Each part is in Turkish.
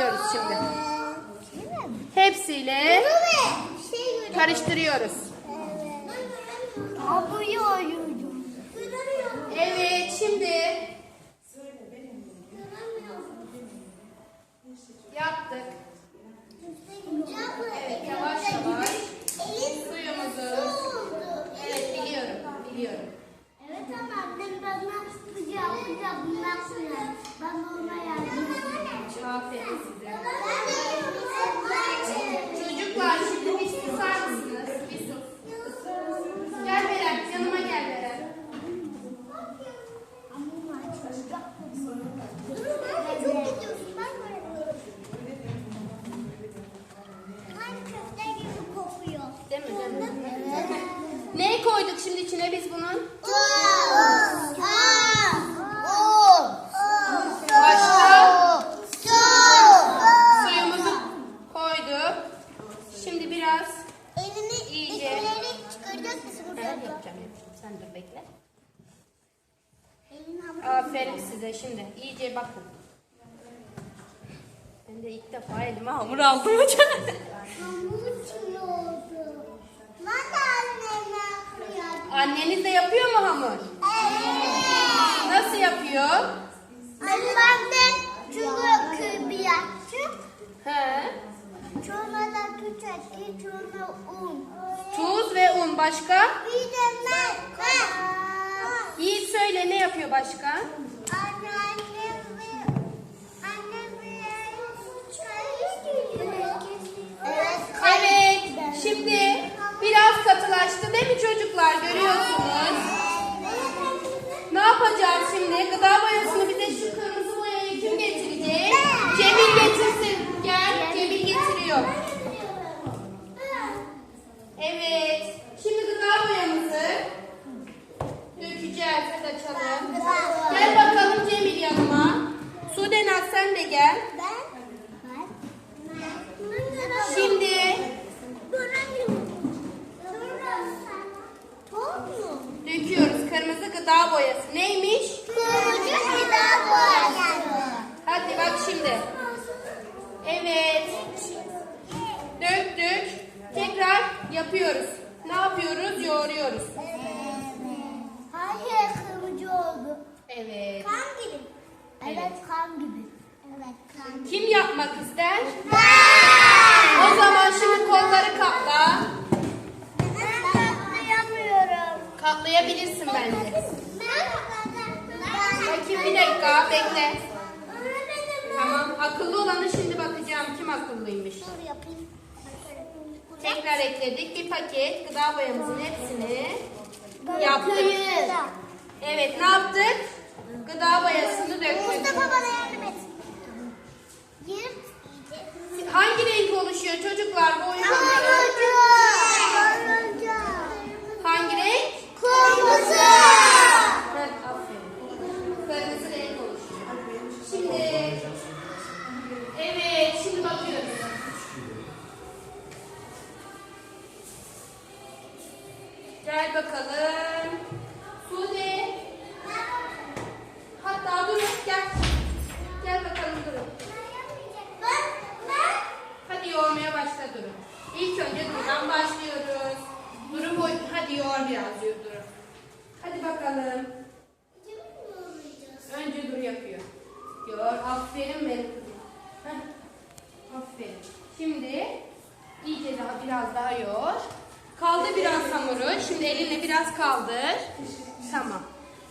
karıştırıyoruz şimdi. Hepsiyle karıştırıyoruz. Evet şimdi yaptık. Evet yavaş yavaş suyumuzu. Evet biliyorum biliyorum. İyice. ikileri çıkaracak mısın Ben burada? yapacağım yapacağım. Sen dur bekle. Aferin size şimdi. iyice bakın. Ben de ilk defa elime hamur aldım hocam. Hamur için oldu. Ben de anneme yapıyorum. Anneniz de yapıyor mu hamur? Evet. Nasıl yapıyor? Annem Un başka? Yiğit söyle ne yapıyor başka? Evet. Şimdi biraz katılaştı değil mi çocuklar? Görüyorsunuz. Ne yapacağız şimdi? Gıda boyasını bize şu kırmızı boyayı kim getirecek? Cemil getirsin. Gel. Cemil getiriyor. Evet. Şimdi gıda boyamızı dökeceğiz. Hadi açalım. Gel bakalım Cemil yanıma. Sudenaz sen de gel. Şimdi döküyoruz. Kırmızı gıda boyası. Neymiş? Hadi bak şimdi. Evet. Döktük. Tekrar yapıyoruz. Ne yapıyoruz? Yoğuruyoruz. Hayır kırmızı oldu. Evet. Kan gibi. Evet kan gibi. Evet kan gibi. Kim yapmak ister? O zaman şimdi kolları katla. Ben Katlayabilirsin bence. Ben Bakayım bir dakika bekle. Tamam. Akıllı olanı şimdi bakacağım. Kim akıllıymış? Tekrar ekledik. Bir paket gıda boyamızın hepsini yaptık. Evet ne yaptık? Gıda boyasını döktük. Mustafa bana yardım et. Yırt. Hangi renk oluşuyor çocuklar bu oyun hamuru? Turuncu. Turuncu. Hangi renk? Kırmızı. Evet, aferin. Kırmızı renk oluşuyor. Şimdi, Gel bakalım. Sude. Hatta durun, gel. Gel bakalım durun. Hadi yoğurmaya başla durun. İlk önce durdan başlıyoruz. Durun boy, hadi yoğur biraz durun. Hadi bakalım. Önce dur yapıyor. Yoğur, aferin Aferin. Şimdi iyice daha biraz daha yoğur. Kaldı biraz hamuru. Şimdi elinle biraz kaldır. Tamam.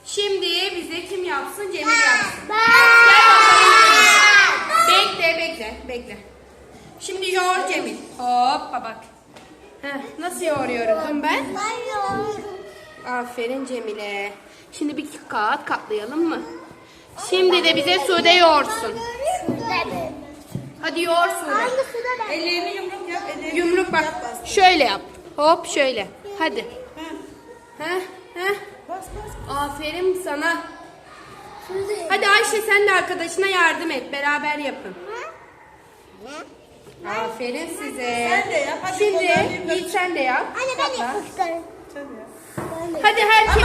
Şimdi bize kim yapsın? Cemil yapsın. Gel bakalım. Bekle, bekle, bekle. Şimdi yoğur Cemil. Hoppa bak. Heh, nasıl yoğuruyorum ben? Ben. Aferin Cemile. Şimdi bir kağıt katlayalım mı? Şimdi de bize Sude yoğursun. Hadi yoğur Sude. Hangi suda ben? Ellerini yumruk yap. Ellerini Yumruk bak. Şöyle yap. Hop şöyle. Hadi. Ha, Heh, heh. Bas bas. Aferin sana. Hadi Ayşe sen de arkadaşına yardım et. Beraber yapın. Aferin size. Sen de yap. Hadi Şimdi kollarını Yiğit sen de yap. Anne ben de. Hadi herkes.